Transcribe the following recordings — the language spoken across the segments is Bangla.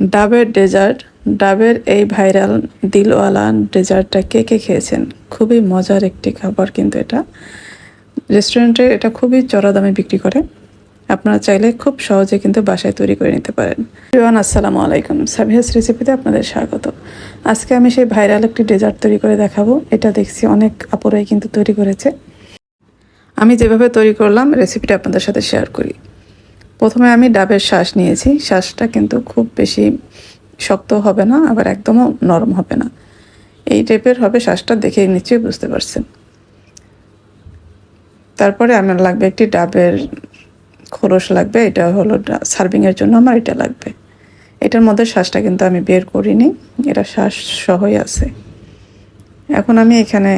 ডাবের ডেজার্ট, ডাবের এই ভাইরাল দিলওয়ালা ডেজার্টটা কে কে খেয়েছেন? খুবই মজার একটি খাবার কিন্তু এটা। রেস্টুরেন্টে এটা খুবই চড়া দামে বিক্রি করে। আপনারা চাইলে খুব সহজে কিন্তু বাসায় তৈরি করে নিতে পারেন। রিওয়ান আসসালামু আলাইকুম। সাবিহাস রেসিপিতে আপনাদের স্বাগত। আজকে আমি সেই ভাইরাল একটি ডেজার্ট তৈরি করে দেখাবো। এটা দেখছি অনেক আপুরাই কিন্তু তৈরি করেছে। আমি যেভাবে তৈরি করলাম, রেসিপিটা আপনাদের সাথে শেয়ার করি। প্রথমে আমি ডাবের শ্বাস নিয়েছি। শ্বাসটা কিন্তু খুব বেশি শক্ত হবে না, আবার একদমও নরম হবে না। এই টাইপের হবে, শ্বাসটা দেখে নিশ্চয়ই বুঝতে পারছেন। তারপরে আমার লাগবে একটি ডাবের খোলস লাগবে, এটা হলো সার্ভিংয়ের জন্য আমার এটা লাগবে। এটার মধ্যে শ্বাসটা কিন্তু আমি বের করিনি, এটা শ্বাস সহই আছে। এখন আমি এখানে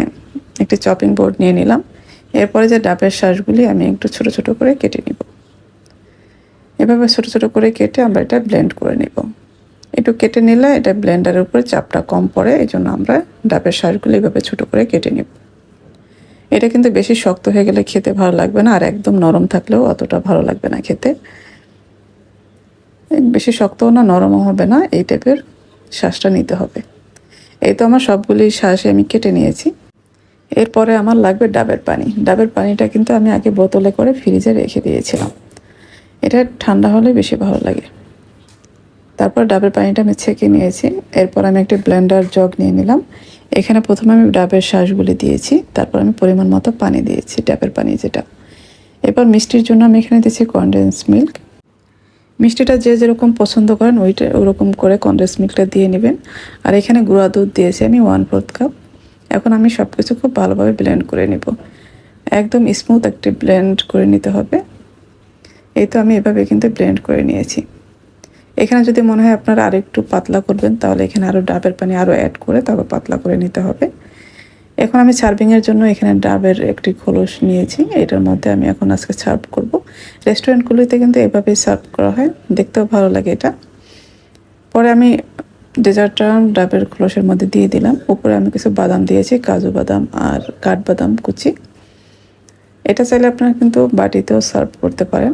একটি চপিং বোর্ড নিয়ে নিলাম। এরপরে যে ডাবের শ্বাসগুলি আমি একটু ছোট ছোট করে কেটে নিব। এভাবে ছোট ছোট করে কেটে আমরা এটা ব্লেন্ড করে নিব। একটু কেটে নিলে এটা ব্লেন্ডারের উপরে চাপটা কম পড়ে এই জন্য আমরা ডাবের সারগুলো এভাবে ছোট করে কেটে নিব। এটা কিন্তু বেশি শক্ত হয়ে গেলে খেতে ভালো লাগবে না, আর একদম নরম থাকলেও অতটা ভালো লাগবে না খেতে। বেশি শক্তও না, নরমও হবে না, এই টাইপের শ্বাসটা নিতে হবে। এই তো আমার সবগুলি শ্বাসে আমি কেটে নিয়েছি। এরপরে আমার লাগবে ডাবের পানি। ডাবের পানিটা কিন্তু আমি আগে বোতলে করে ফ্রিজে রেখে দিয়েছিলাম। এটা ঠান্ডা হলে বেশি ভালো লাগে। তারপর ডাবের পানিটা আমি ছেঁকে নিয়েছি। এরপর আমি একটা ব্লেন্ডার জগ নিয়ে নিলাম। এখানে প্রথমে আমি ডাবের শ্বাসগুলি দিয়েছি। তারপর আমি পরিমাণ মতো পানি দিয়েছি, ডাবের পানি যেটা। এরপর মিষ্টির জন্য আমি এখানে দিয়েছি কনডেন্স মিল্ক মিষ্টিটা যে যেরকম পছন্দ করেন, ওইটা ওরকম করে কনডেন্স মিল্কটা দিয়ে নেবেন। আর এখানে গুঁড়া দুধ দিয়েছি আমি ওয়ান ফোর্থ কাপ এখন আমি সব কিছু খুব ভালোভাবে ব্লেন্ড করে নিব। একদম স্মুথ একটি ব্লেন্ড করে নিতে হবে। এই তো আমি এভাবে কিন্তু ব্লেন্ড করে নিয়েছি। এখানে যদি মনে হয় আপনারা আরও একটু পাতলা করবেন, তাহলে এখানে আরও ডাবের পানি আরও অ্যাড করে তারপর পাতলা করে নিতে হবে। এখন আমি সার্ভিংয়ের জন্য এখানে ডাবের একটি খোলস নিয়েছি। এটার মধ্যে আমি এখন আজকে সার্ভ করব। রেস্টুরেন্টগুলিতে কিন্তু এভাবেই সার্ভ করা হয়, দেখতেও ভালো লাগে এটা। পরে আমি ডেজার্টটা ডাবের খোলসের মধ্যে দিয়ে দিলাম। উপরে আমি কিছু বাদাম দিয়েছি, কাজু বাদাম আর কাঠবাদাম কুচি। এটা চাইলে আপনারা কিন্তু বাটিতেও সার্ভ করতে পারেন।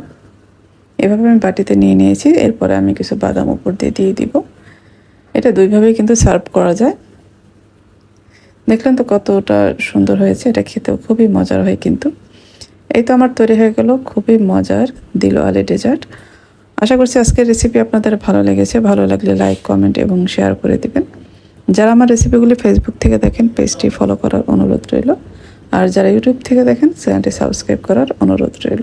এভাবে আমি বাটিতে নিয়ে নিয়েছি, এরপরে আমি কিছু বাদাম উপর দিয়ে দিয়ে দিব। এটা দুইভাবেই কিন্তু সার্ভ করা যায়। দেখলেন তো কতটা সুন্দর হয়েছে, এটা খেতেও খুবই মজার হয় কিন্তু। এই তো আমার তৈরি হয়ে গেল, খুবই মজার, দিল আলে ডেজার্ট আশা করছি আজকের রেসিপি আপনাদের ভালো লেগেছে, ভালো লাগলে লাইক কমেন্ট এবং শেয়ার করে দিবেন। যারা আমার রেসিপিগুলি ফেসবুক থেকে দেখেন পেজটি ফলো করার অনুরোধ রইল। আর যারা ইউটিউব থেকে দেখেন চ্যানেলটি সাবস্ক্রাইব করার অনুরোধ রইল।